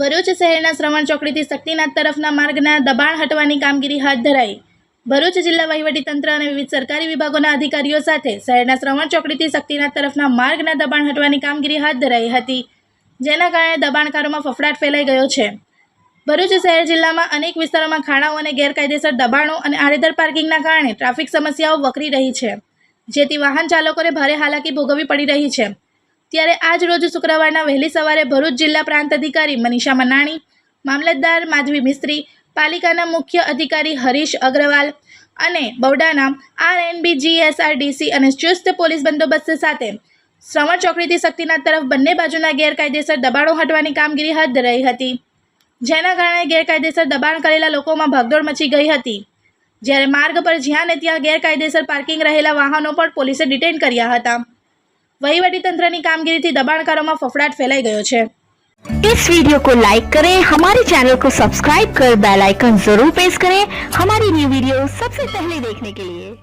ભરૂચ શહેરના શ્રવણ ચોકડીથી શક્તિનાથ તરફના માર્ગના દબાણ હટવાની કામગીરી હાથ ધરાઈ. ભરૂચ જિલ્લા વહીવટીતંત્ર અને વિવિધ સરકારી વિભાગોના અધિકારીઓ સાથે શહેરના શ્રવણ ચોકડીથી શક્તિનાથ તરફના માર્ગના દબાણ હટવાની કામગીરી હાથ ધરાઈ હતી, જેના કારણે દબાણકારોમાં ફફડાટ ફેલાઈ ગયો છે. ભરૂચ શહેર જિલ્લામાં અનેક વિસ્તારોમાં ખાણાઓ અને ગેરકાયદેસર દબાણો અને આડેધર પાર્કિંગના કારણે ટ્રાફિક સમસ્યાઓ વકરી રહી છે, જેથી વાહન ચાલકોને ભારે હાલાકી ભોગવવી પડી રહી છે. ત્યારે આજ રોજ શુક્રવારના વહેલી સવારે ભરૂચ જિલ્લા પ્રાંત અધિકારી મનીષા મનાણી, મામલતદાર માધવી મિસ્ત્રી, પાલિકાના મુખ્ય અધિકારી હરીશ અગ્રવાલ અને બૌડાના આરએનબી જીએસઆરડીસી અને ચુસ્ત પોલીસ બંદોબસ્ત સાથે શ્રવણ ચોકડીથી શક્તિનાથ તરફ બંને બાજુના ગેરકાયદેસર દબાણો હટવાની કામગીરી હાથ ધરાઈ હતી. જેના કારણે ગેરકાયદેસર દબાણ કરેલા લોકોમાં ભાગદોડ મચી ગઈ હતી. જ્યારે માર્ગ પર જ્યાં ને ત્યાં ગેરકાયદેસર પાર્કિંગ રહેલા વાહનો પણ પોલીસે ડિટેન કર્યા હતા. वहीवटीतंत्र की कामगिरी थी दबाणकारों में फफड़ाट फैलाई गयो है इस वीडियो को लाइक करें हमारे चैनल को सब्सक्राइब कर बेल आइकन जरूर प्रेस करें हमारी न्यू वीडियो सबसे पहले देखने के लिए